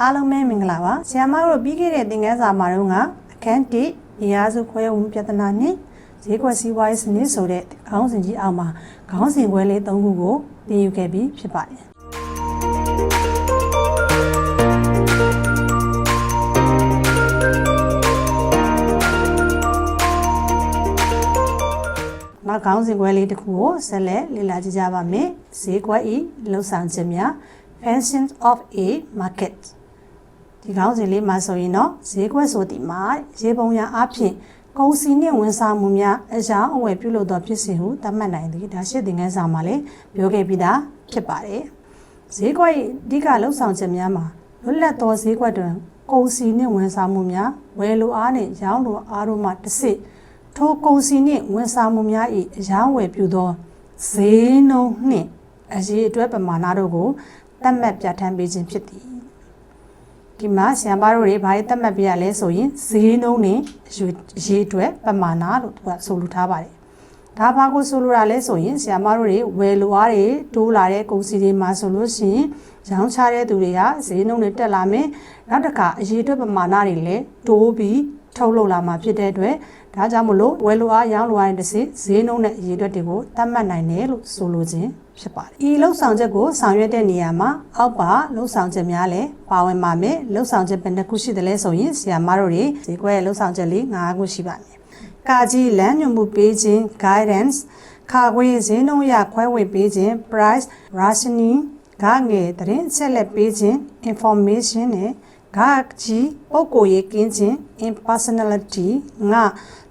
အားလုံးပဲမင်္ဂလာပါဆရာမတို့ပြီးခဲ့တဲ့သင်ခန်းစာမှာတော့ကအခန်း1နေရာစုခွဲဝန်းပြဿနာနဲ့ဈေးကွက်စီးပွားရေးစနစ်ဆိုတဲ့ခေါင်းစဉ်ကြီးအောက်မှာခေါင်းစဉ်ခွဲလေး၃ခုကိုသင်ယူခဲ့ပြီးဖြစ်ပါတယ်နောက်ခေါင်းစဉ်ခွဲလေးတစ်ခုကိုဆက်လက်လေ့လာကြည့်ကြပါမယ်ဈေးကွက်ဤလှုပ်ဆောင်ခြင်းများ functions of a market ဒီခေါင်းစဉ်လေးမှာဆိုရင်တော့ဈေးကွက်ဆိုဒီမှာဈေးပုံရအဖြစ်ကုန်စည်နှင့်ဝန်ဆောင်မှုများအရာအဝယ်ပြုလုပ်သောဖြစ်စဉ်ဟုသတ်မှတ်နိုင်သည်ဒါရှစ်သင်ခန်းစာမှာလည်းပြောခဲ့ပြီးသားဖြစ်ပါတယ်ဈေးကွက်အဓိကလှုပ်ဆောင်ချက်များမှာလွတ်လပ်သောဈေးကွက်တွင်ကုန်စည်နှင့်ဝန်ဆောင်မှုများဝယ်လိုအားနှင့်ရောင်းလိုအားတို့မှတစ်စစ်ထိုကုန်စည်နှင့်ဝန်ဆောင်မှုများ၏အရာဝယ်ပြုသောဈေးနှုန်းနှင့်အရေးအတွက်ပမာဏတို့ကိုသတ်မှတ်ပြဋ္ဌာန်းပေးခြင်းဖြစ်သည် ဒီမှာဆရာမတို့တွေဘာတွေသတ်မှတ်ပြရလဲဆိုရင်ဈေးနှုန်းနဲ့ရေးအတွက်ပမာဏလို့သူကဆိုလိုထားပါတယ်ဒါဘာကိုဆိုလိုတာလဲဆိုရင်ဆရာမတို့တွေဝယ်လိုအားတွေတိုးလာတဲ့ကုန်စည်တွေမှာဆိုလို့ရှိရင်ရောင်းချတဲ့သူတွေကဈေးနှုန်းတွေတက်လာမယ်နောက်တစ်ခါအရေးအတွက်ပမာဏတွေလည်းတိုးပြီးထုတ်လုပ်လာမှာဖြစ်တဲ့အတွက် ဒါကြောင့်မလို့ဝယ်လိုအားရောင်းလိုအားတဲ့တစ်စိဈေးနှုန်းနဲ့အရေးအတွက်တွေကိုသတ်မှတ်နိုင်တယ်လို့ဆိုလိုခြင်းဖြစ်ပါတယ်။ဤလှုပ်ဆောင်ချက်ကိုဆောင်ရွက်တဲ့နေရာမှာအောက်ပါလှုပ်ဆောင်ချက်များလည်းပါဝင်ပါမယ်။လှုပ်ဆောင်ချက်ဘယ်နှခုရှိသလဲဆိုရင်ဆရာမတို့တွေဈေးကွက်ရဲ့လှုပ်ဆောင်ချက်လေး၅ခုရှိပါမယ်။ကာကြီးလမ်းညွှန်မှုပေးခြင်း guidance ခါခွေဈေးနှုန်းရခွဲဝေပေးခြင်း price rationing ဂငယ်သတင်းအချက်လက်ပေးခြင်း information နဲ့ ဂကြီးပုံကိုရေးကင်းခြင်း impersonality ငါ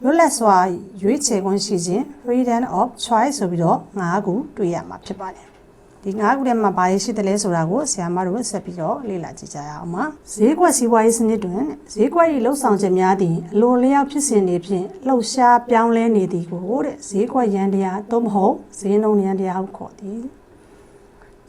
လွတ်လပ်စွာရွေးချယ်ခွင့်ရှိခြင်း freedom of choice ဆိုပြီးတော့၅ခုတွေ့ရမှာဖြစ်ပါတယ်ဒီ၅ခုထဲမှာဘာတွေရှိသလဲဆိုတာကိုဆရာမတို့ဆက်ပြီးတော့လေ့လာကြည့်ကြရအောင်ပါဈေးကွက်စီးပွားရေးစနစ်တွင်ဈေးကွက်၏လှုပ်ဆောင်ချက်များသည်အလိုလျောက်ဖြစ်စဉ်တွေဖြင့်လှုပ်ရှားပြောင်းလဲနေသည်ကိုတဲ့ဈေးကွက်ရန်တရားသို့မဟုတ်ဈေးနှုန်းရန်တရားဟုခေါ်သည်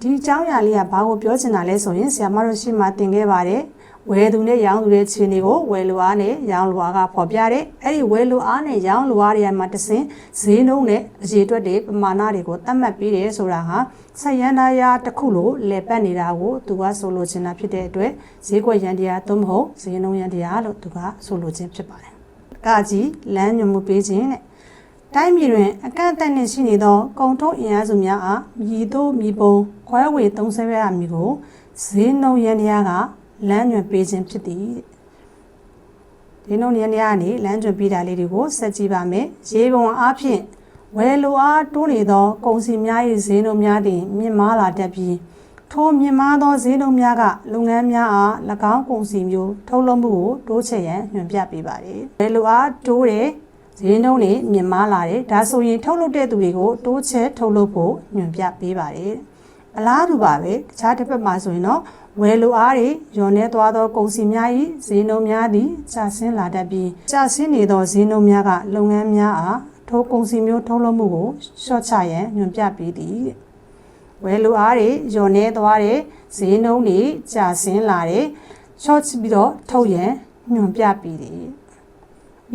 ဒီအကြောင်းအရာလေးကဘာကိုပြောချင်တာလဲဆိုရင်ဆရာမတို့ရှိမှသင်ခဲ့ပါတယ် ဝယ်သူနဲ့ရောင်းသူတဲ့ခြေနေကိုဝယ်လူအားနဲ့ရောင်းလူအားကဖော်ပြတဲ့အဲ့ဒီဝယ်လူအားနဲ့ရောင်းလူအားတွေမှာတဆင်ဈေးနှုန်းနဲ့အရေးအတွက်တွေပမာဏတွေကိုသတ်မှတ်ပေးတယ်ဆိုတာဟာဆက်ရန်သားရာတစ်ခုလိုလဲပတ်နေတာကိုသူကဆိုလိုချင်တာဖြစ်တဲ့အတွက်ဈေးကွက်ရန်တရားသို့မဟုတ်ဈေးနှုန်းရန်တရားလို့သူကဆိုလိုခြင်းဖြစ်ပါတယ်။ကကြီးလမ်းညွှန်မှုပေးခြင်းတဲ့တိုင်းပြည်တွင်အကန့်အသတ်နှင့်ရှိနေသောကုန်ထုတ်အင်အားစုများအားမြည်သို့မြည်ပုံခွဲဝေသုံးဆွဲရမည်ကိုဈေးနှုန်းရန်တရားက လမ်းညွှန်ပေးခြင်းဖြစ်သည်ဒီနှုတ်နေရာကနေလမ်းညွှန်ပေးတာလေးတွေကိုဆက်ကြည့်ပါမယ်ရေပုံအားဖြင့်ဝယ်လိုအားတိုးနေသောကုန်စည်များ၏ဈေးနှုန်းများသည်မြင့်မားလာတတ်ပြီးထိုမြင့်မားသောဈေးနှုန်းများကလုပ်ငန်းများအား၎င်းကုန်စည်မျိုးထုတ်လုပ်မှုကိုတိုးချဲ့ရန်ညွှန်ပြပေးပါတယ်ဝယ်လိုအားတိုးတဲ့ဈေးနှုန်းတွေမြင့်မားလာတယ်ဒါဆိုရင်ထုတ်လုပ်တဲ့သူတွေကိုတိုးချဲ့ထုတ်လုပ်ဖို့ညွှန်ပြပေးပါတယ် အလားတူပါပဲတခြားတစ်ဖက်မှာဆိုရင်တော့ဝယ်လိုအားတွေညွန်နေသွားသောကုန်စည်များ၏ဈေးနှုန်းများသည်ကျဆင်းလာတတ်ပြီးကျဆင်းနေသောဈေးနှုန်းများကလုပ်ငန်းများအားထိုကုန်စည်မျိုးထုတ်လုပ်မှုကိုရှော့ချရန်ညွှန်ပြပေးသည်ဝယ်လိုအားတွေညွန်နေသွားတဲ့ဈေးနှုန်းတွေကျဆင်းလာတဲ့ရှော့ချပြီးတော့ထုတ်ရန်ညွှန်ပြပေးသည်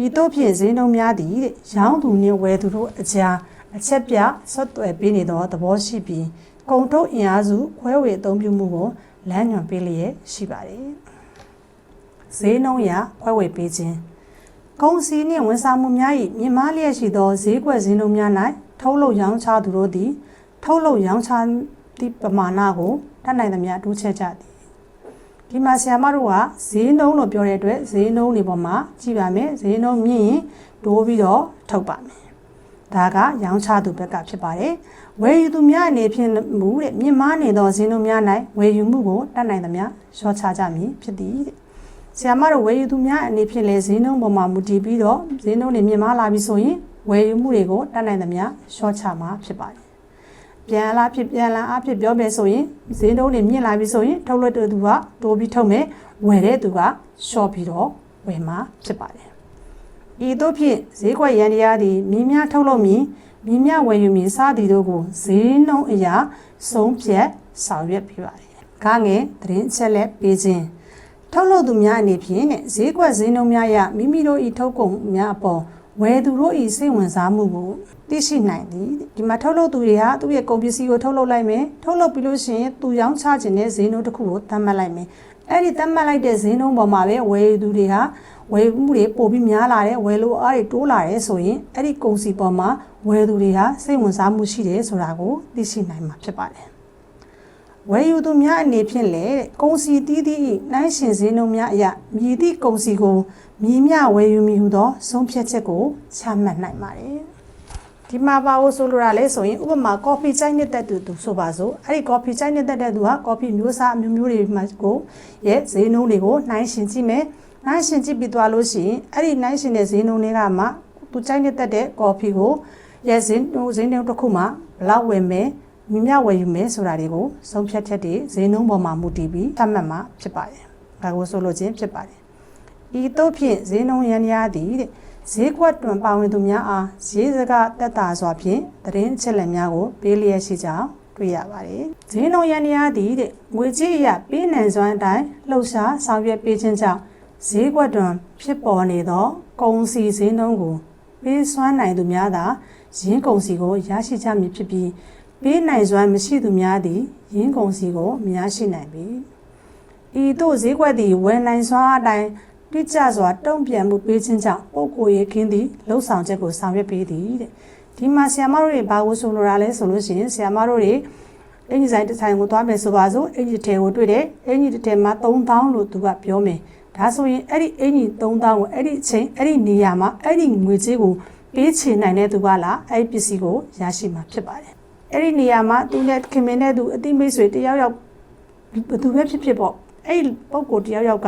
ဤသို့ဖြင့်ဈေးနှုန်းများသည်ရောင်းသူနှင့်ဝယ်သူတို့အကြားအချက်ပြဆက်သွယ်ပေးနေသောသဘောရှိပြီး ကုန်ထုတ်အင်အားစုခွဲဝေအသုံးပြုမှုကိုလမ်းညွှန်ပေးလျက်ရှိပါတယ်။ဈေးနှုန်းရခွဲဝေပေးခြင်းကုန်စည်နှင့်ဝန်ဆောင်မှုများ၏မြင့်မားလျက်ရှိသောဈေးကွက်ဈေးနှုန်းများ၌ထုတ်လုပ်ရောင်းချသူတို့သည် ထုတ်လုပ်ရောင်းချသည့်ပမာဏကိုတတ်နိုင်သမျှတိုးချဲ့ကြသည်။ဒီမှာဆရာမတို့ကဈေးနှုန်းလို့ပြောတဲ့အတွက်ဈေးနှုန်းတွေပေါ်မှာကြည့်ပါမယ်။ဈေးနှုန်းမြင့်ရင်တိုးပြီးတော့ထုတ်ပါမယ်။ ဒါကရောင်းချသူဘက်ကဖြစ်ပါတယ်။ဝယ်ယူသူများအနေဖြင့်မူတဲ့မြင့်မားနေသောဈေးနှုန်းများ၌ဝယ်ယူမှုကိုတတ်နိုင်သမျှရှော့ချကြမည်ဖြစ်သည်တဲ့ဆရာမတို့ဝယ်ယူသူများအနေဖြင့်လည်းဈေးနှုန်းပေါ်မှာမူတည်ပြီးတော့ဈေးနှုန်းတွေမြင့်မားလာပြီဆိုရင်ဝယ်ယူမှုတွေကိုတတ်နိုင်သမျှရှော့ချမှာဖြစ်ပါတယ်ပြန်လာဖြစ်ပြန်လာအဖြစ်ပြောမယ်ဆိုရင်ဈေးနှုန်းတွေမြင့်လာပြီဆိုရင်ထုတ်လွှတ်တဲ့သူကတိုးပြီးထုတ်မယ်ဝယ်တဲ့သူကရှော့ပြီးတော့ဝယ်မှာဖြစ်ပါတယ် ဤသို့ဖြင့်ဈေးကွက်ရန်တရားသည်မြင်းများထုတ်လုပ်မည်မြင်းမြဝယ်ယူမည်စသည်တို့ကိုဈေးနှုန်းအရာဆုံးဖြတ်ဆောင်ရွက်ပေးပါတယ်။ကားငယ်သတင်းချက်လက်ပေးခြင်းထုတ်လုပ်သူများအနေဖြင့်နဲ့ဈေးကွက်ဈေးနှုန်းများရမိမိတို့၏ထုတ်ကုန်များအပေါ်ဝယ်သူတို့၏စိတ်ဝင်စားမှုကိုသိရှိနိုင်သည်ဒီမှာထုတ်လုပ်သူတွေဟာသူ့ရဲ့ကုန်ပစ္စည်းကိုထုတ်လုပ်လိုက်မယ်ထုတ်လုပ်ပြီးလို့ရှိရင်သူရောင်းချခြင်းတဲ့ဈေးနှုန်းတစ်ခုကိုသတ်မှတ်လိုက်မယ်အဲ့ဒီသတ်မှတ်လိုက်တဲ့ဈေးနှုန်းပေါ်မှာပဲဝယ်ယူသူတွေဟာ ဝယ်မှုတွေပိုပြီးများလာတယ်ဝယ်လို့အားတွေတိုးလာတယ်ဆိုရင်အဲ့ဒီကုန်စည်ပေါ်မှာဝယ်သူတွေဟာစိတ်ဝင်စားမှုရှိတယ်ဆိုတာကိုသိရှိနိုင်မှာဖြစ်ပါတယ်ဝယ်ယူသူများအနေဖြင့်လည်းတဲ့ကုန်စည်တီးတီးနိုင်ရှင်ဈေးနှုန်းများအရမြည်သည့်ကုန်စည်ကိုမြည်မြဝယ်ယူမိဟုသောဆုံးဖြတ်ချက်ကိုချမှတ်နိုင်ပါတယ်ဒီမှာပါဖို့ဆိုလိုတာလဲဆိုရင်ဥပမာ coffee ချိုင်းနေတဲ့သူသူဆိုပါစို့အဲ့ဒီ coffee ချိုင်းနေတဲ့သူဟာ coffee မျိုးစားအမျိုးမျိုးတွေမှာကိုရဲ့ဈေးနှုန်းတွေကိုနှိုင်းရှင်ကြည့်မယ် နှိုင်းရှင်ကြည့်ပြီးသွားလို့ရှိရင်အဲ့ဒီနှိုင်းရှင်တဲ့ဈေးနှုန်းတွေကမှသူချိုင်းနေတဲ့ coffee ကိုရဲ့ဈေးနှုန်းဈေးနှုန်းတစ်ခုမှဘလောက်ဝယ်မယ်မြင်မြဝယ်ယူမယ်ဆိုတာတွေကိုဆုံးဖြတ်ချက်တွေဈေးနှုန်းပေါ်မှာမူတည်ပြီးသတ်မှတ်မှာဖြစ်ပါတယ်ဒါကိုဆိုလိုခြင်းဖြစ်ပါတယ်ဤသို့ဖြင့်ဈေးနှုန်းရန်ရာသည်တဲ့ဈေးကွက်တွင်ပါဝင်သူများအားဈေးစကားတက်တာစွာဖြင့်သတင်းအချက်လက်များကိုပေးလျက်ရှိကြောင်းတွေ့ရပါတယ်။ဈေးနှုန်းရန်ရာသည်တဲ့ငွေကြေးအရပေးနိုင်စွမ်းအတိုင်းလှုပ်ရှားဆောင်ရွက်ပေးခြင်းကြောင့် ဈေးကွက်တွင်ဖြစ်ပေါ်နေသော ကုန်စည်ဈေးနှုန်းကိုပေးစွမ်းနိုင်သူများသာရင်းကုန်စီကိုရရှိကြမည်ဖြစ်ပြီးပေးနိုင်စွမ်းမရှိသူများသည်ရင်းကုန်စီကိုမရရှိနိုင်ပေ။ဤသို့ဈေးကွက်သည်ဝယ်နိုင်စွမ်းအတိုင်းတိကျစွာတုံ့ပြန်မှုပေးခြင်းကြောင့်ပုဂ္ဂိုလ်ရေးခင်းသည်လှုပ်ဆောင်ချက်ကိုဆောင်ရွက်ပေးသည်တဲ့ဒီမှာဆီယမတို့တွေဘာကိုဆိုလိုတာလဲဆိုလို့ရှိရင်ဆီယမတို့တွေအင်ဂျီဆိုင်တစ်ဆိုင်ကိုသွားမယ်ဆိုပါစို့အင်ဂျီထဲကိုတွေ့တယ်အင်ဂျီတစ်ထဲမှာ3000လို့သူကပြောမယ် ဒါဆိုရင်အဲ့ဒီအင်ဂျီ3000ကိုအဲ့ဒီအချိန်အဲ့ဒီနေရာမှာအဲ့ဒီငွေကြေးကိုပေးချေနိုင်တဲ့သူကလားအဲ့ဒီပစ္စည်းကိုရရှိမှာဖြစ်ပါတယ်အဲ့ဒီနေရာမှာသူနဲ့ခင်မင်းတဲ့သူအတိမိတ်ဆွေတယောက်ယောက်ဘယ်သူပဲဖြစ်ဖြစ်ပေါ့အဲ့ဒီပုံကိုတယောက်ယောက်က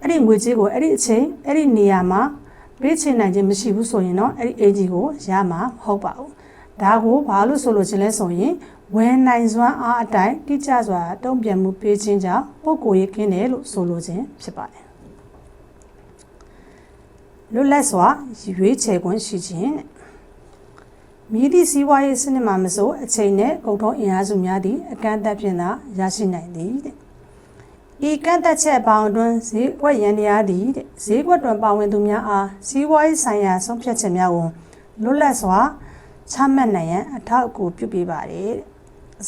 အဲ့ဒီငွေကြေးကိုအဲ့ဒီအချိန်အဲ့ဒီနေရာမှာပေးချင်နိုင်ခြင်းမရှိဘူးဆိုရင်တော့အဲ့ဒီ AG ကိုရမှာမဟုတ်ပါဘူး ဒါကိုဘာလို့ဆိုလို့ချင်းလဲဆိုရင်ဝယ်နိုင်စွမ်းအားအတိုင်းတိကျစွာတုံ့ပြန်မှုပေးခြင်းကြောင့်ပုဂ္ဂိုလ်ရေးကင်းတယ်လို့ဆိုလိုခြင်းဖြစ်ပါတယ်လွတ်လပ်စွာရွေးချယ်ခွင့်ရှိခြင်းတဲ့မြည်သည့်စီးပွားရေးစနစ်မှာမဆိုအချိန်နဲ့ကုန်ထုံးအင်အားစုများသည့်အကန့်အသတ်ဖြင့်သာရရှိနိုင်သည်တဲ့ဤကန့်သက်ချက်ပေါင်းအတွင်းဈေးကွက်ရန်တရားသည်တဲ့ဈေးကွက်တွင်ပါဝင်သူများအားစီးပွားရေးဆိုင်ရာဆုံးဖြတ်ချက်များကိုလွတ်လပ်စွာ ချမှတ်နိုင်ရန်အထောက်အကူပြုပေးပါတယ်တဲ့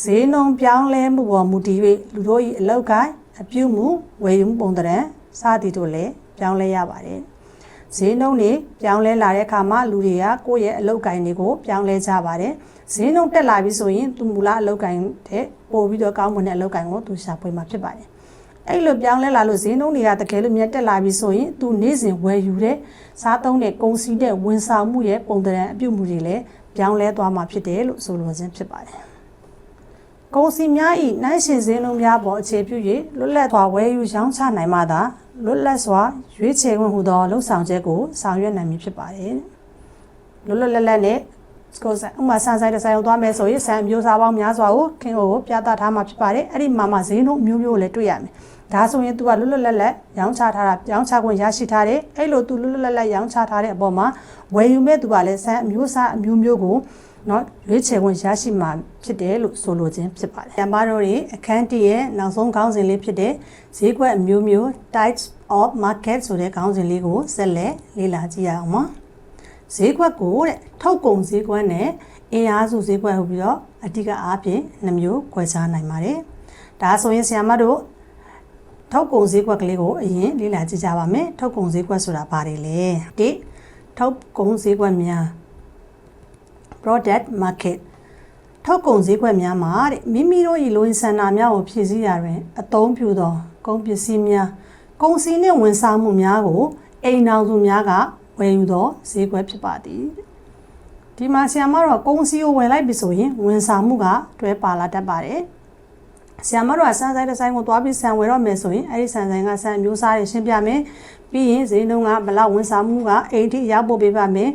ဈေးနှုန်းပြောင်းလဲမှုပေါ်မူတည်၍လူတို့၏အလောက်ကိုင်းအပြုမှုဝယ်ယူမှုပုံသဏ္ဍာန်စသည်တို့လည်းပြောင်းလဲရပါတယ်ဈေးနှုန်းတွေပြောင်းလဲလာတဲ့အခါမှာလူတွေကကိုယ့်ရဲ့အလောက်ကိုင်းတွေကိုပြောင်းလဲကြပါတယ်ဈေးနှုန်းတက်လာပြီဆိုရင်သူမူလအလောက်ကိုင်းတဲ့ပို့ပြီးတော့ကောင်းမွန်တဲ့အလောက်ကိုင်းကိုသူရှာဖွေမှာဖြစ်ပါတယ်အဲ့လိုပြောင်းလဲလာလို့ဈေးနှုန်းတွေကတကယ်လို့မြတ်တက်လာပြီဆိုရင်သူနေ့စဉ်ဝယ်ယူတဲ့စားသုံးတဲ့ကုန်စည်တဲ့ဝန်ဆောင်မှုရဲ့ပုံသဏ္ဍာန်အပြုမှုတွေလည်း ပြောင်းလဲသွားမှာဖြစ်တယ်လို့ဆိုလိုခြင်းဖြစ်ပါတယ်။ကုန်စည်များဤနိုင်ရှင်ဈေးနှုန်းများပေါ်အခြေပြု၍လွတ်လပ်စွာဝယ်ယူရောင်းချနိုင်မှသာလွတ်လပ်စွာရွေးချယ်ခွင့်ဟူသောလှုပ်ဆောင်ချက်ကိုဆောင်ရွက်နိုင်မည်ဖြစ်ပါတယ်။လွတ်လွတ်လပ်လပ်နဲ့ ကိုယ်ဥမာဆန်ဆိုင်တစ်ဆိုင်ကိုသွားမယ်ဆိုရင်ဆန်မျိုးစားပေါင်းများစွာကိုခင်ကိုပြသထားမှာဖြစ်ပါတယ်အဲ့ဒီမှာမှဈေးနှုန်းမျိုးမျိုးကိုလည်းတွေ့ရမယ်ဒါဆိုရင် तू ကလွတ်လွတ်လပ်လပ်ရောင်းချထားတာရောင်းချခွင့်ရရှိထားတယ်အဲ့လို तू လွတ်လွတ်လပ်လပ်ရောင်းချထားတဲ့အပေါ်မှာဝယ်ယူမဲ့သူကလည်းဆန်အမျိုးစားအမျိုးမျိုးကိုเนาะရွေးချယ်ခွင့်ရရှိမှာဖြစ်တယ်လို့ဆိုလိုခြင်းဖြစ်ပါတယ်။ညမတို့တွေအခန်းတရဲ့နောက်ဆုံးခေါင်းစဉ်လေးဖြစ်တဲ့ဈေးကွက်အမျိုးမျိုး types of market ဆိုတဲ့ခေါင်းစဉ်လေးကိုဆက်လက်လေ့လာကြည့်ရအောင်ပါ။ ဈေးကွက်ကိုတဲ့ထုတ်ကုန်ဈေးကွက်နဲ့အင်အားစုဈေးကွက်ဟူပြီးတော့အဓိကအားဖြင့်နှမျိုးခွဲခြားနိုင်ပါတယ်။ဒါဆိုရင်ဆရာမတို့ထုတ်ကုန်ဈေးကွက်ကလေးကိုအရင်လေ့လာကြည့်ကြပါမယ်။ထုတ်ကုန်ဈေးကွက်ဆိုတာဘာတွေလဲ။ဒီထုတ်ကုန်ဈေးကွက်များ product market ထုတ်ကုန်ဈေးကွက်များမှာတဲ့မိမိတို့၏လိုအပ်ဆန္ဒများကိုဖြည့်ဆည်းရတွင်အသုံးပြုသောကုန်ပစ္စည်းများကုန်စည်နှင့်ဝန်ဆောင်မှုများကိုအိမ်တော်စုများက ဝယ်ယူသောဈေးကွက်ဖြစ်ပါသည်ဒီမှာဆီယမတော့ကုန်စည်ကိုဝယ်လိုက်ပြီဆိုရင်ဝန်ဆောင်မှုကတွဲပါလာတတ်ပါတယ်ဆီယမတို့ကစမ်းဆိုင်တစ်ဆိုင်ကိုသွားပြီးဆန်ဝယ်တော့မယ်ဆိုရင်အဲ့ဒီဆန်ဆိုင်ကဆန်မျိုးစားတွေရှင်းပြမယ်ပြီးရင်ဈေးနှုန်းကဘလောက်ဝန်ဆောင်မှုကအိမ်ထိရောက်ပို့ပေးပါမယ်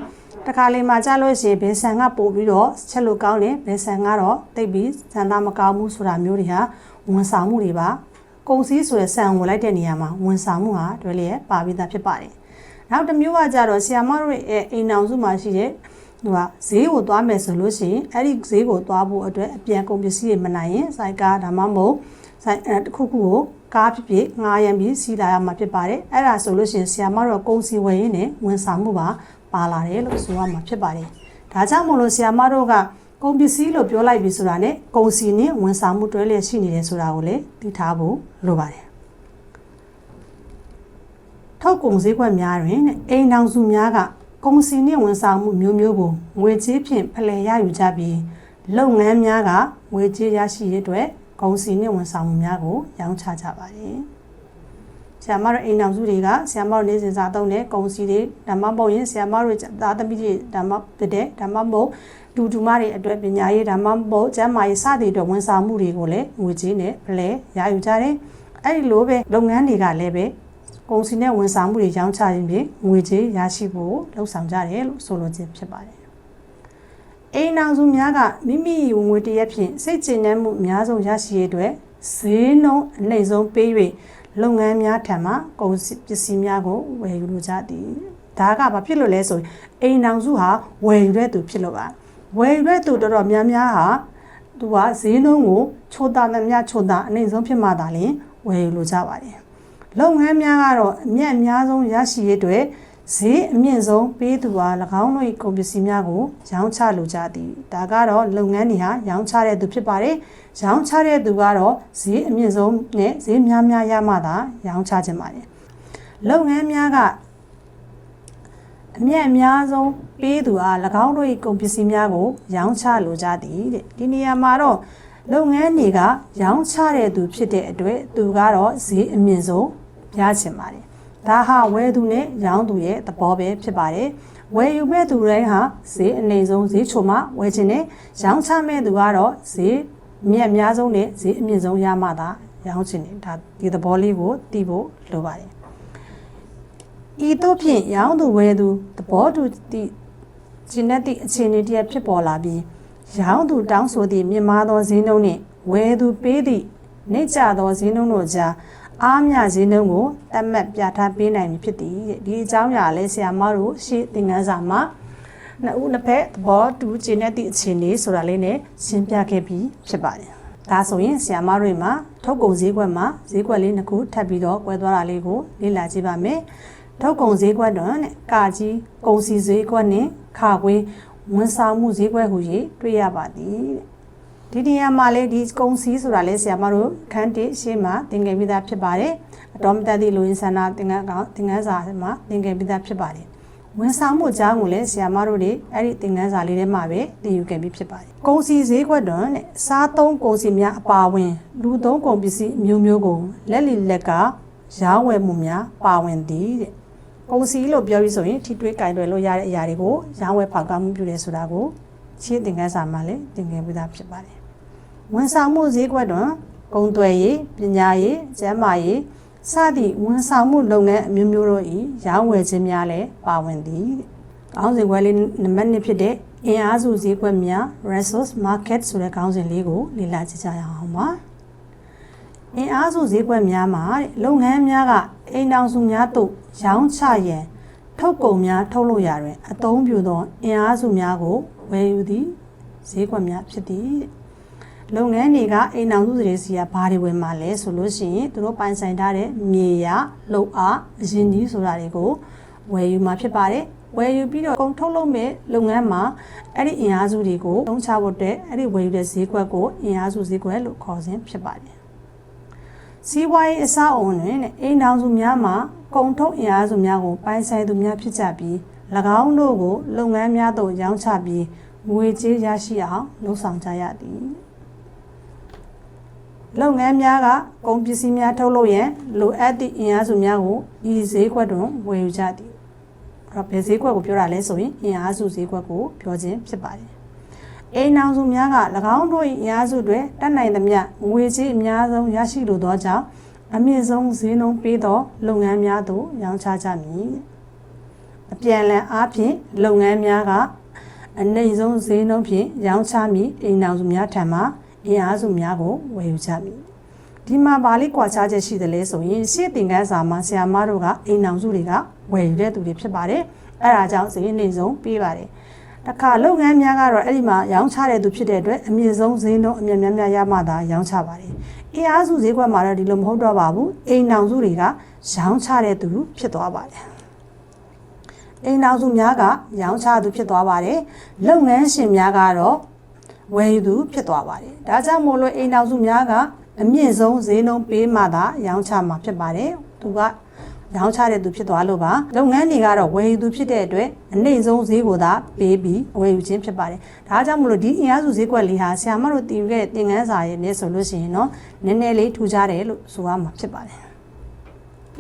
တခါလေးမှကြားလို့ရှိရင်ဘယ်ဆန်ကပို့ပြီးတော့ချက်လို့ကောင်းတယ်ဘယ်ဆန်ကတော့တိတ်ပြီးဆန်သားမကောင်းဘူးဆိုတာမျိုးတွေဟာဝန်ဆောင်မှုတွေပါကုန်စည်ဆိုတဲ့ဆန်ဝယ်လိုက်တဲ့နေရာမှာဝန်ဆောင်မှုဟာတွဲလျက်ပါပြီးသားဖြစ်ပါတယ် နောက်တစ်မျိုးကကြတော့ဆီယာမတို့ရဲ့အိမ်အောင်စုမှာရှိတဲ့ဟိုကဈေးကိုသွားမယ်ဆိုလို့ရှိရင်အဲ့ဒီဈေးကိုသွားဖို့အတွက်အပြန်ကုန်ပစ္စည်းတွေမနိုင်ရင်စိုက်ကားဒါမှမဟုတ်စိုက်တစ်ခုခုကိုကားဖြစ်ဖြစ်ငားရံပြီးစီးလာရမှာဖြစ်ပါတယ်အဲ့ဒါဆိုလို့ရှိရင်ဆီယာမတို့ကုန်စီဝယ်ရင်းနဲ့ဝန်ဆောင်မှုပါပါလာတယ်လို့ဆိုရမှာဖြစ်ပါတယ်ဒါကြောင့်မို့လို့ဆီယာမတို့ကကုန်ပစ္စည်းလို့ပြောလိုက်ပြီဆိုတာနဲ့ကုန်စီနဲ့ဝန်ဆောင်မှုတွဲလျက်ရှိနေတယ်ဆိုတာကိုလည်းသိထားဖို့လိုပါတယ် ထုတ်ကုန်ဈေးကွက်များတွင်တဲ့အိမ်တောင်စုများကကုန်စည်နှင့်ဝန်ဆောင်မှုမျိုးမျိုးကိုငွေကြေးဖြင့်ဖလှယ်ရယူကြပြီးလုပ်ငန်းများကငွေကြေးရရှိရတဲ့အတွက်ကုန်စည်နှင့်ဝန်ဆောင်မှုများကိုရောင်းချကြပါတယ်။ဆရာမတို့အိမ်တော်စုတွေကဆရာမတို့နေစဉ်စားသုံးတဲ့ကုန်စည်တွေဓမ္မပုတ်ရင်ဆရာမတို့သားသမီးတွေဓမ္မဖြစ်တဲ့ဓမ္မပုတ်ဒူဒူမတွေအတွက်ပညာရေးဓမ္မပုတ်ကျမ်းမာရေးစသည်အတွက်ဝန်ဆောင်မှုတွေကိုလည်းငွေကြေးနဲ့ဖလှယ်ရယူကြတယ်။အဲ့ဒီလိုပဲလုပ်ငန်းတွေကလည်းပဲ ကုန်စည်နဲ့ဝန်ဆောင်မှုတွေရောင်းချခြင်းဖြင့်ငွေကြေးရရှိဖို့လှုံ့ဆော်ကြတယ်လို့ဆိုလိုခြင်းဖြစ်ပါတယ်။အိမ်နောက်စုများကမိမိငွေတရက်ဖြင့်စိတ်ကျဉ်နှံမှုအများဆုံးရရှိရတဲ့အတွက်ဈေးနှုန်းအနှိမ့်ဆုံးပေး၍လုပ်ငန်းများထံမှကုန်ပစ္စည်းများကိုဝယ်ယူလိုကြသည်။ဒါကဘာဖြစ်လို့လဲဆိုရင်အိမ်နောက်စုဟာဝယ်ယူတဲ့သူဖြစ်လို့ပါ။ဝယ်ယူတဲ့သူတော်တော်များများဟာသူကဈေးနှုန်းကိုချိုးတာနဲ့များချိုးတာအနှိမ့်ဆုံးဖြစ်မှသာလျှင်ဝယ်ယူလိုကြပါတယ်။ လုပ်ငန်းများကတော့အမြတ်အများဆုံးရရှိရတဲ့ဈေးအမြင့်ဆုံးပေးသူဟာ၎င်းတို့၏ကုန်ပစ္စည်းများကိုရောင်းချလိုကြသည်ဒါကတော့လုပ်ငန်းတွေဟာရောင်းချတဲ့သူဖြစ်ပါတယ်ရောင်းချတဲ့သူကတော့ဈေးအမြင့်ဆုံးနဲ့ဈေးများများရမှသာရောင်းချခြင်းပါတယ်လုပ်ငန်းများကအမြတ်အများဆုံးပေးသူဟာ၎င်းတို့၏ကုန်ပစ္စည်းများကို ရောင်းချလိုကြသည်တဲ့ဒီနေရာမှာတော့လုပ်ငန်းတွေကရောင်းချတဲ့သူဖြစ်တဲ့အတွက်သူကတော့ဈေးအမြင့်ဆုံး ရချင်ပါတယ်ဒါဟာဝယ်သူနဲ့ရောင်းသူရဲ့သဘောပဲဖြစ်ပါတယ်ဝယ်ယူမဲ့သူတိုင်းဟာဈေးအနိမ့်ဆုံးဈေးချိုမှဝယ်ခြင်းနဲ့ရောင်းချမဲ့သူကတော့ဈေးမြတ်အများဆုံးနဲ့ဈေးအမြင့်ဆုံးရမှသာရောင်းခြင်းနဲ့ဒါဒီသဘောလေးကိုသိဖို့လိုပါတယ်ဤတို့ဖြင့်ရောင်းသူဝယ်သူသဘောတူသည့်ဂျင်နက်တိအခြေအနေတည်းဖြစ်ပေါ်လာပြီးရောင်းသူတောင်းဆိုသည့်မြင့်မားသောဈေးနှုန်းနှင့်ဝယ်သူပေးသည့်နှိမ့်ကျသောဈေးနှုန်းတို့ကြား အားမြဈေးနှုန်းကိုတတ်မှတ်ပြဋ္ဌာန်းပေးနိုင်ပြီဖြစ်သည်တဲ့ဒီအကြောင်းအရာလဲဆရာမတို့ရှေ့သင်ခန်းစာမှာနှစ်ဦးနှစ်ဖက်သဘောတူကျင့်တဲ့အခြေအနေဆိုတာလေးနဲ့ရှင်းပြခဲ့ပြီးဖြစ်ပါတယ်ဒါဆိုရင်ဆရာမတို့မှာထုတ်ကုန်ဈေးကွက်မှာဈေးကွက်လေးနှစ်ခုထပ်ပြီးတော့꿰သွားတာလေးကိုလေ့လာကြည့်ပါမယ်ထုတ်ကုန်ဈေးကွက်တော့နဲ့ကာကြီးကုန်စီဈေးကွက်နဲ့ခါခွေးဝန်ဆောင်မှုဈေးကွက်ဟူ၍တွေ့ရပါသည်တဲ့ ဒီနေရာမှာလေဒီကုံစီဆိုတာလေဆရာမတို့ခန်းတိရှေ့မှာသင်္ကေပြီးသားဖြစ်ပါတယ်အတော်မတက်သည့်လူရင်းဆန္ဒသင်္ကန်းကောင်သင်္ကန်းစာမှာသင်္ကေပြီးသားဖြစ်ပါတယ်ဝန်ဆောင်မှုအကြောင်းကိုလည်းဆရာမတို့တွေအဲ့ဒီသင်္ကန်းစာလေးထဲမှာပဲသင်ယူခဲ့ပြီးဖြစ်ပါတယ်ကုံစီဈေးကွက်တွင်တဲ့စားသုံးကုံစီများအပါဝင်လူသုံးကုန်ပစ္စည်းအမျိုးမျိုးကိုလက်လီလက်ကရောင်းဝယ်မှုများပါဝင်သည်တဲ့ကုံစီလို့ပြောပြီးဆိုရင်ထိတွေ့ကင်တွယ်လို့ရတဲ့အရာတွေကိုရောင်းဝယ်ဖောက်ကားမှုပြုတယ်ဆိုတာကိုရှင်းသင်ခန်းစာမှာလည်းသင်ခဲ့ပြီးသားဖြစ်ပါတယ် ဝန်ဆောင်မှုဈေးကွက်တွင်ကုန်သွယ်ရေးပညာရေးကျန်းမာရေးစသည့်ဝန်ဆောင်မှုလုပ်ငန်းအမျိုးမျိုးတို့၏ရောင်းဝယ်ခြင်းများလည်းပါဝင်သည်။ခေါင်းစဉ်ခွဲလေးနံပါတ်1ဖြစ်တဲ့အင်အားစုဈေးကွက်များ resource market ဆိုတဲ့ခေါင်းစဉ်လေးကိုလေ့လာကြည့်ကြရအောင်ပါ။အင်အားစုဈေးကွက်များမှာလုပ်ငန်းများကအိမ်တောင်စုများသို့ရောင်းချရန်ထုတ်ကုန်များထုတ်လုပ်ရာတွင်အသုံးပြုသောအင်အားစုများကိုဝယ်ယူသည့်ဈေးကွက်များဖြစ်သည်တဲ့ လုပ်ငန်းတွေကအိမ်အောင်စုတွေစီကဘာတွေဝင်มาလဲဆိုလို့ရှိရင်သူတို့ပိုင်ဆိုင်ထားတဲ့မြေရလုံအားအရင်ကြီးဆိုတာတွေကိုဝယ်ယူมาဖြစ်ပါတယ်ဝယ်ယူပြီးတော့ကုန်ထုတ်လုပ်မဲ့လုပ်ငန်းမှာအဲ့ဒီအင်အားစုတွေကိုသုံးချဖို့အတွက်အဲ့ဒီဝယ်ယူတဲ့ဈေးကွက်ကိုအင်အားစုဈေးကွက်လို့ခေါ်စဉ်ဖြစ်ပါတယ်စီးပွားရေးအစအုံတွင်အိမ်တောင်စုများမှာကုန်ထုတ်အင်အားစုများကိုပိုင်ဆိုင်သူများဖြစ်ကြပြီး၎င်းတို့ကိုလုပ်ငန်းများသို့ရောင်းချပြီးငွေကြေးရရှိအောင်လှုံ့ဆော်ကြရသည် လုပ်ငန်းများကကုန်ပစ္စည်းများထုတ်လုပ်ရန်လိုအပ်သည့်အင်အားစုများကိုဤဈေးကွက်တွင်ဝယ်ယူကြသည်အဲ့တော့ဘယ်ဈေးကွက်ကိုပြောတာလဲဆိုရင်အင်အားစုဈေးကွက်ကိုပြောခြင်းဖြစ်ပါတယ်အိမ်အောင်စုများက၎င်းတို့၏အင်အားစုတွေတတ်နိုင်သမျှငွေကြေးအများဆုံးရရှိလိုသောကြောင့်အမြင့်ဆုံးဈေးနှုန်းပေးသော လုပ်ငန်းများသို့ရောင်းချကြမည်အပြန်လည်အားဖြင့်လုပ်ငန်းများကအနှိမ့်ဆုံးဈေးနှုန်းဖြင့်ရောင်းချမည်အိမ်အောင်စုများထံမှ အင်အားစုများကိုဝယ်ယူကြမည်ဒီမှာဗာလေးကွာခြားချက်ရှိတယ်လဲဆိုရင်ရှေ့သင်ခန်းစာမှာဆရာမတို့ကအိမ်အောင်စုတွေကဝယ်ယူတဲ့သူတွေဖြစ်ပါတယ်အဲ့ဒါကြောင့်ဈေးနှိမ့်ဆုံးပေးပါတယ်တခါလုပ်ငန်းများကတော့အဲ့ဒီမှာရောင်းချတဲ့သူဖြစ်တဲ့အတွက်အမြင့်ဆုံးဈေးနှုန်းအမြင့်များများရမှသာရောင်းချပါတယ်အင်အားစုဈေးကွက်မှာတော့ဒီလိုမဟုတ်တော့ပါဘူးအိမ်အောင်စုတွေကရောင်းချတဲ့သူဖြစ်သွားပါတယ်အိမ်အောင်စုများကရောင်းချသူဖြစ်သွားပါတယ်လုပ်ငန်းရှင်များကတော့ ဝယ်ယူသူဖြစ်သွားပါတယ်။ဒါကြောင့်မို့လို့အိမ်တော်စုများကအမြင့်ဆုံးဈေးနှုန်းပေးမှသာရောင်းချမှာဖြစ်ပါတယ်။သူကရောင်းချတဲ့သူဖြစ်သွားလို့ပါလုပ်ငန်းတွေကတော့ဝယ်ယူသူဖြစ်တဲ့အတွက်အနှိမ့်ဆုံးဈေးကိုသာပေးပြီးဝယ်ယူခြင်းဖြစ်ပါတယ်ဒါကြောင့်မလို့ဒီအင်အားစုဈေးကွက်လေးဟာဆရာမတို့တည်ခဲ့တဲ့သင်ခန်းစာရဲ့နဲ့ဆိုလို့ရှိရင်တော့နည်းနည်းလေးထူခြားတယ်လို့ဆိုရမှာဖြစ်ပါတယ်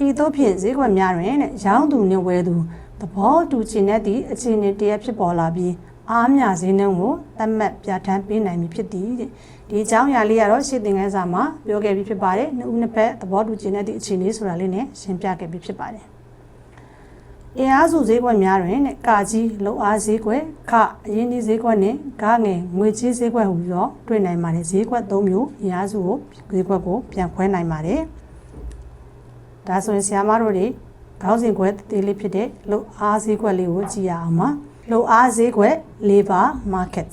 ဤသို့ဖြင့်ဈေးကွက်များတွင်တဲ့ရောင်းသူနဲ့ဝယ်သူသဘောတူချင်တဲ့သည့်အခြေအနေတရဖြစ်ပေါ်လာပြီး အားမြဈေးနှုန်းကိုသတ်မှတ်ပြဋ္ဌာန်းပေးနိုင်ပြီဖြစ်သည်တဲ့ဒီအကြောင်းအရာလေးကတော့ရှေ့သင်ခန်းစာမှာပြောခဲ့ပြီးဖြစ်ပါတယ်နှစ်ဦးနှစ်ဖက်သဘောတူချင်တဲ့သည့်အခြေအနေဆိုတာလေးနဲ့ရှင်းပြခဲ့ပြီးဖြစ်ပါတယ်အင်အားစုဈေးကွက်များတွင်တဲ့ကာကြီးလုံအားဈေးကွက်ခအရင်ဒီဈေးကွက်နဲ့ဂငယ်ငွေကြီးဈေးကွက်ဟူပြီးတော့တွေ့နိုင်ပါတယ်ဈေးကွက်၃မျိုးအင်အားစုကိုဈေးကွက်ကိုပြန်ခွဲနိုင်ပါတယ်ဒါဆိုရင်ဆရာမတို့တွေခေါင်းစဉ်ခွဲတေးလေးဖြစ်တဲ့လုံအားဈေးကွက်လေးကိုကြည့်ရအောင်ပါ လုံအားဈေးကွက် labor market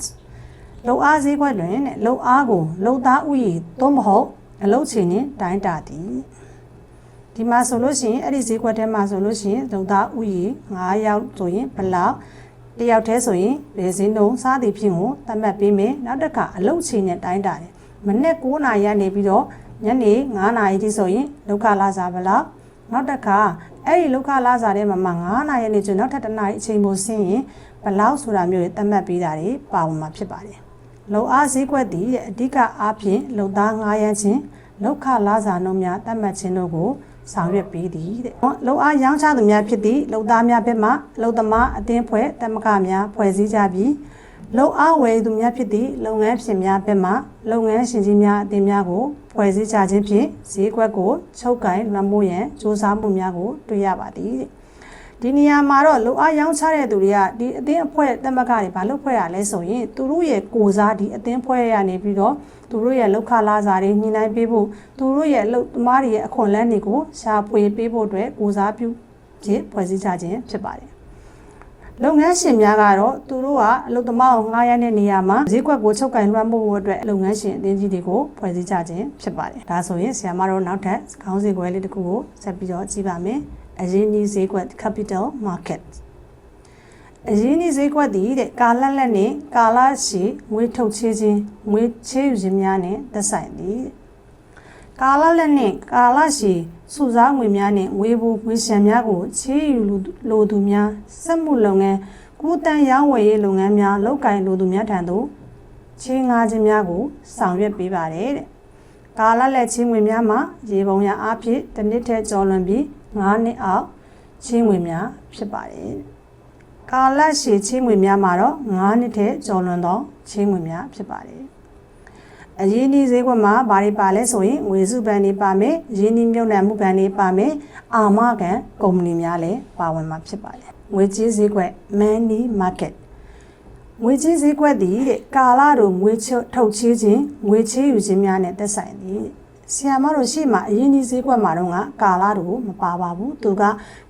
လုံအားဈေးကွက်တွင်တဲ့လုံအားကိုလုံသားဥယျာဉ်သို့မဟုတ်အလုတ်ချင်နဲ့တိုင်းတာသည်ဒီမှာဆိုလို့ရှိရင်အဲ့ဒီဈေးကွက်ထဲမှာဆိုလို့ရှိရင်လုံသားဥယျာဉ်9ယောက်ဆိုရင်ဘယ်လောက်တယောက်တည်းဆိုရင်ဘယ်စင်းလုံးစားသည်ဖြစ်ကိုသတ်မှတ်ပေးမယ်နောက်တစ်ခါအလုတ်ချင်နဲ့တိုင်းတာတယ်မနေ့9နာရီကနေပြီးတော့ညနေ9နာရီထိဆိုရင်လောက်ခလာစားဘယ်လောက်နောက်တစ်ခါအဲ့ဒီလောက်ခလာစားထဲမှာမှ9နာရီနေကျနောက်ထပ်တစ်နာရီအချိန်ပိုဆင်းရင် ဘယ်လောက်ဆိုတာမျိုးတွေသတ်မှတ်ပေးတာတွေပါဝင်မှာဖြစ်ပါတယ်လုံအားဈေးကွက်တည်တဲ့အဓိကအားဖြင့်လုံသား9ရန်ချင်းလောက်ခလာစားနှုန်းများတတ်မှတ်ခြင်းတို့ကိုဆောင်ရွက်ပေးသည်တဲ့လုံအားရောင်းချသူများဖြစ်သည့်လုံသားများဘက်မှလုံသမားအသင်းဖွဲ့တမကများဖွဲ့စည်းကြပြီးလုံအားဝယ်သူများဖြစ်သည့်လုပ်ငန်းရှင်များဘက်မှလုပ်ငန်းရှင်ကြီးများအသင်းများကိုဖွဲ့စည်းကြခြင်းဖြင့်ဈေးကွက်ကိုချုပ်ကင်လွှမ်းမိုးရန်စ조사မှုများကိုတွေ့ရပါသည်တဲ့ ဒီနေရာမှာတော့လူအားရောင်းချတဲ့သူတွေကဒီအသင်းအဖွဲ့တက်မကတွေဘာလို့ဖွဲ့ရလဲဆိုရင်သူတို့ရဲ့ကိုစားဒီအသင်းဖွဲ့ရနေပြီးတော့သူတို့ရဲ့လောက်ခလာစားတွေညှိနှိုင်းပေးဖို့သူတို့ရဲ့အလုပ်သမားတွေရဲ့အခွင့်အလမ်းတွေကိုရှာဖွေပေးဖို့အတွက်ကိုစားပြုခြင်းဖွဲ့စည်းကြခြင်းဖြစ်ပါတယ်လုပ်ငန်းရှင်များကတော့သူတို့ကအလုပ်သမားကိုငှားရတဲ့နေရာမှာဈေးကွက်ကိုချုပ်ကင်လွှမ်းမိုးဖို့အတွက်လုပ်ငန်းရှင်အသင်းကြီးတွေကိုဖွဲ့စည်းကြခြင်းဖြစ်ပါတယ်ဒါဆိုရင်ဆရာမတို့နောက်ထပ်ခေါင်းစဉ်ခွဲလေးတစ်ခုကိုဆက်ပြီးတော့ကြည့်ပါမယ် အရင်းနှီးဈေးကွက် capital market အရင်းနှီးဈေးကွက်တည်တဲ့ကာလလက်နဲ့ကာလရှည်ငွေထုတ်ချေခြင်းငွေချေယူခြင်းများနဲ့သက်ဆိုင်သည်ကာလလက်နဲ့ကာလရှည်စုစားငွေများနဲ့ငွေဘူငွေရှံများကိုချေယူလိုသူများစက်မှုလုပ်ငန်းကူးတန်းရောင်းဝယ်ရေးလုပ်ငန်းများလုပ်ကိုင်လိုသူများထံသို့ချေငါခြင်းများကိုဆောင်ရွက်ပေးပါတယ်တဲ့ ကာလလက်ချင်းငွေများမှာရေပုံရအဖြစ်တစ်နှစ်ထက်ကျော်လွန်ပြီး9နှစ်အောက်ချင်းငွေများဖြစ်ပါတယ်။ကာလရှည်ချင်းငွေများမှာတော့9နှစ်ထက်ကျော်လွန်သောချင်းငွေများဖြစ်ပါတယ်။အရင်းနှီးဈေးကွက်မှာဘာတွေပါလဲဆိုရင်ငွေစုပန်တွေပါမယ်။ရင်းနှီးမြုပ်နှံမှုပန်တွေပါမယ်။အာမခံကုမ္ပဏီများလည်းပါဝင်မှာဖြစ်ပါတယ်။ငွေကြေးဈေးကွက် money market ငွေကြေးဈေးကွက်တည်တဲ့ကာလတို့ငွေထုတ်ချေးခြင်းငွေချေးယူခြင်းများနဲ့သက်ဆိုင်သည်တဲ့ဆီယာမတို့ရှေ့မှာအရင်ကြီးဈေးကွက်မှာတော့ကကာလာတို့မပါပါဘူးသူက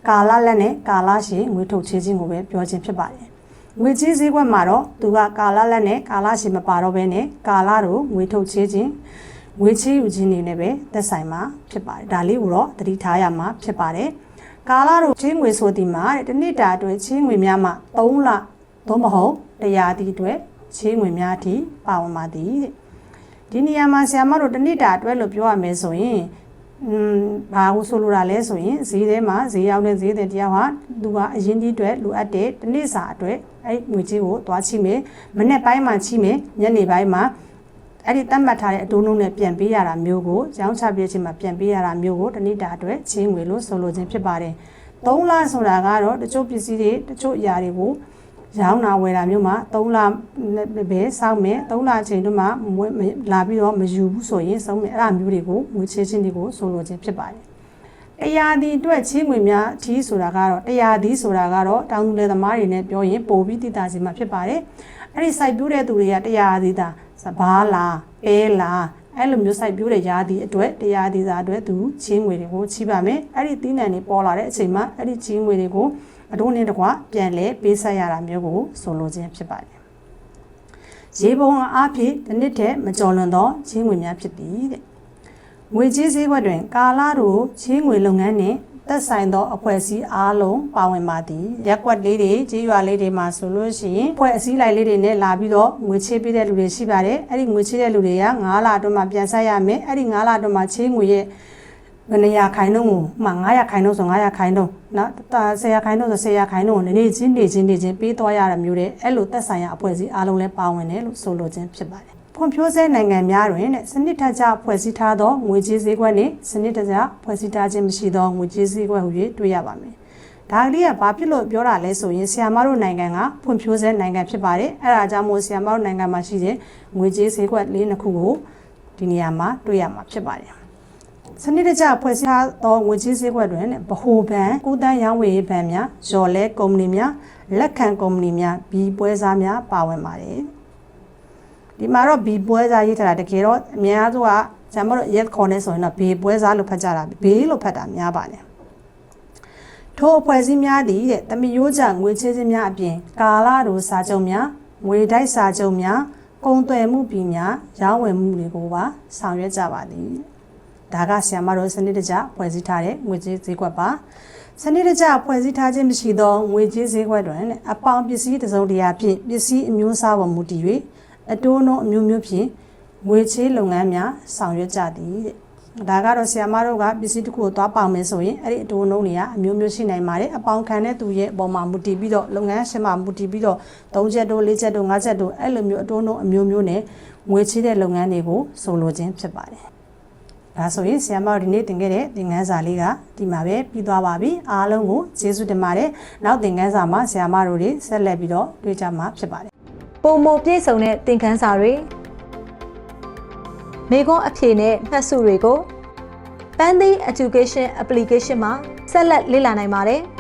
ကာလာလက်နဲ့ကာလာရှင်ငွေထုတ်ချေးခြင်းကိုပဲပြောခြင်းဖြစ်ပါတယ်ငွေကြီးဈေးကွက်မှာတော့သူကကာလာလက်နဲ့ကာလာရှင်မပါတော့ဘဲနဲ့ကာလာတို့ငွေထုတ်ချေးခြင်းငွေချေးယူခြင်းနေနဲ့ပဲသက်ဆိုင်မှာဖြစ်ပါတယ်ဒါလေးကိုတော့သတိထားရမှာဖြစ်ပါတယ်ကာလာတို့ချင်းငွေဆိုဒီမှာတဲ့တနစ်တာအတွင်းချင်းငွေများမှာ3လ သို့မဟုတ်တရားဒီအတွက်ချင်းငွေများအထိပါဝင်ပါသည်တဲ့ဒီနေရာမှာဆရာမတို့တနစ်တာအတွက်လို့ပြောရမယ်ဆိုရင်อืมဘာလို့ဆိုလိုတာလဲဆိုရင်ဈေးထဲမှာဈေးရောက်တဲ့ဈေးတဲ့တရားဟာသူကအရင်ကြီးအတွက်လိုအပ်တဲ့တနစ်စာအတွက်အဲ့ငွေကြီးကိုသွားချိမယ်မနေ့ပိုင်းမှာချိမယ်ညနေပိုင်းမှာအဲ့ဒီတတ်မှတ်ထားတဲ့အတိုးနှုန်းနဲ့ပြန်ပေးရတာမျိုးကိုရောင်းချပြခြင်းမှာပြန်ပေးရတာမျိုးကိုတနစ်တာအတွက်ချင်းငွေလို့ဆိုလိုခြင်းဖြစ်ပါတယ်၃လဆိုတာကတော့တချို့ပစ္စည်းတွေတချို့အရာတွေကို ရောင်းတာဝယ်တာမျိုးမှာ3လပဲစောင့်မယ်3လအချိန်တို့မှာလာပြီးတော့မယူဘူးဆိုရင်ဆုံးမယ်အဲ့ဒါမျိုးတွေကိုငွေချေးခြင်းတွေကိုဆိုလိုခြင်းဖြစ်ပါတယ်တရားဒီအတွက်ချင်းငွေများအထီးဆိုတာကတော့တရားဒီဆိုတာကတော့တောင်သူလယ်သမားတွေနဲ့ပြောရင်ပိုပြီးတည်တာစီမှာဖြစ်ပါတယ်အဲ့ဒီစိုက်ပျိုးတဲ့သူတွေကတရားဒီတာစဘာလားပဲလားအဲ့လိုမျိုးစိုက်ပျိုးတဲ့ယာဒီအတွက်တရားဒီစာအတွက်သူချင်းငွေတွေကိုချိပါမယ်အဲ့ဒီတီးနှံတွေပေါ်လာတဲ့အချိန်မှာအဲ့ဒီချင်းငွေတွေကို အတိုးနဲ့တကွပြန်လဲပေးဆက်ရတာမျိုးကိုဆိုလိုခြင်းဖြစ်ပါတယ်။ရေပုံအားဖြင့်တစ်နှစ်တည်းမကျော်လွန်သောချင်းငွေများဖြစ်သည်တဲ့။ငွေကြေးဈေးကွက်တွင် ကာလာတို့ချင်းငွေလုပ်ငန်းနှင့်သက်ဆိုင်သောအဖွဲ့အစည်းအားလုံးပါဝင်ပါသည်ရက်ွက်လေးတွေကြေးရွာလေးတွေမှာဆိုလို့ရှိရင်အဖွဲ့အစည်းလိုက်လေးတွေနဲ့လာပြီးတော့ငွေချေးပေးတဲ့လူတွေရှိပါတယ်အဲ့ဒီငွေချေးတဲ့လူတွေက9လအတွင်းမှာပြန်ဆက်ရမယ်အဲ့ဒီ9လအတွင်းမှာချေးငွေရဲ့ ဘယ်နေရာခိုင်နှုန်းကိုမှ900ခိုင်နှုန်းဆို900ခိုင်နှုန်းနော်1000ခိုင်နှုန်းဆို1000ခိုင်နှုန်းကိုနည်းနည်းချင်းနေချင်းနေချင်းပေးသွားရတာမျိုးတဲ့အဲ့လိုသက်ဆိုင်ရာအဖွဲ့အစည်းအားလုံးလည်းပါဝင်တယ်လို့ဆိုလိုခြင်းဖြစ်ပါတယ်ဖွံ့ဖြိုးဆဲနိုင်ငံများတွင်တဲ့စနစ်ထကျဖွဲ့စည်းထားသောငွေကြေးစည်းကွက်နှင့်စနစ်တကျဖွဲ့စည်းထားခြင်းမရှိသောငွေကြေးစည်းကွက်ဟူ၍တွေ့ရပါမယ်။ဒါကလေးကဘာဖြစ်လို့ပြောတာလဲဆိုရင်ဆီယမတို့နိုင်ငံကဖွံ့ဖြိုးဆဲနိုင်ငံဖြစ်ပါတယ်။အဲဒါကြောင့်မို့ဆီယမတို့နိုင်ငံမှာရှိတဲ့ငွေကြေးစည်းကွက်လေးနှစ်ခုကိုဒီနေရာမှာတွေ့ရမှာဖြစ်ပါတယ်။ စနစ်တကျဖွဲ့စည်းထားသောငွေကြေးစည်းကွက်တွင်ဗဟိုဘဏ်၊ကုသန်းရောင်းဝယ်ရေးဘဏ်များ၊ရော်လဲကုမ္ပဏီများ၊လက်ခံကုမ္ပဏီများ၊ဘီပွဲစားများပါဝင်ပါတယ်။ဒီမှာတော့ဘီပွဲစားရေးထားတာတကယ်တော့အများစုကဇာမတို့ရက်ခေါ်နေဆိုရင်တော့ဘီပွဲစားလို့ဖတ်ကြတာဘေးလို့ဖတ်တာများပါတယ်။ထိုအဖွဲ့အစည်းများသည်တဲ့တမယိုးကြငွေချေးခြင်းများအပြင် ကာလာတို့စာချုပ်များငွေတိုက်စာချုပ်များကုန်သွယ်မှုပြည်များရောင်းဝယ်မှုတွေကိုပါဆောင်ရွက်ကြပါသည်။ ဒါကဆီယမတို့စနစ်တကျဖွဲ့စည်းထားတဲ့ငွေကြေးဈေးကွက်ပါစနစ်တကျဖွဲ့စည်းထားခြင်းမရှိသောငွေကြေးဈေးကွက်တွင်အပေါင်ပစ္စည်းတစ်စုံတစ်ရာဖြင့်ပစ္စည်းအမျိုးအစားပေါ်မူတည်၍အတိုးနှုန်းအမျိုးမျိုးဖြင့်ငွေချေးလုပ်ငန်းများဆောင်ရွက်ကြသည်တဲ့ဒါကတော့ဆီယမတို့ကပစ္စည်းတစ်ခုကိုသွားပေါင်မယ်ဆိုရင်အဲ့ဒီအတိုးနှုန်းတွေကအမျိုးမျိုးရှိနိုင်ပါတယ်အပေါင်ခံတဲ့သူရဲ့အပေါ်မှာမူတည်ပြီးတော့လုပ်ငန်းရှင်မှာမူတည်ပြီးတော့၃ချက်တို့၄ချက်တို့၅ချက်တို့အဲ့လိုမျိုးအတိုးနှုန်းအမျိုးမျိုးနဲ့ငွေချေးတဲ့လုပ်ငန်းတွေကိုဆိုလိုခြင်းဖြစ်ပါတယ် ဒါဆိုရင်ဆီယမတို့ဒီနေ့သင်ခဲ့တဲ့သင်ခန်းစာလေးကဒီမှာပဲပြီးသွားပါပြီအားလုံးကိုကျေးဇူးတင်ပါတယ်နောက်သင်ခန်းစာမှာဆီယမတို့တွေဆက်လက်ပြီးတော့တွေ့ကြမှာဖြစ်ပါတယ်ပုံမပြည့်စုံတဲ့သင်ခန်းစာတွေမိခွန်းအဖြေနဲ့မှတ်စုတွေကို Pandy Education Application မှာဆက်လက်လေ့လာနိုင်ပါတယ်။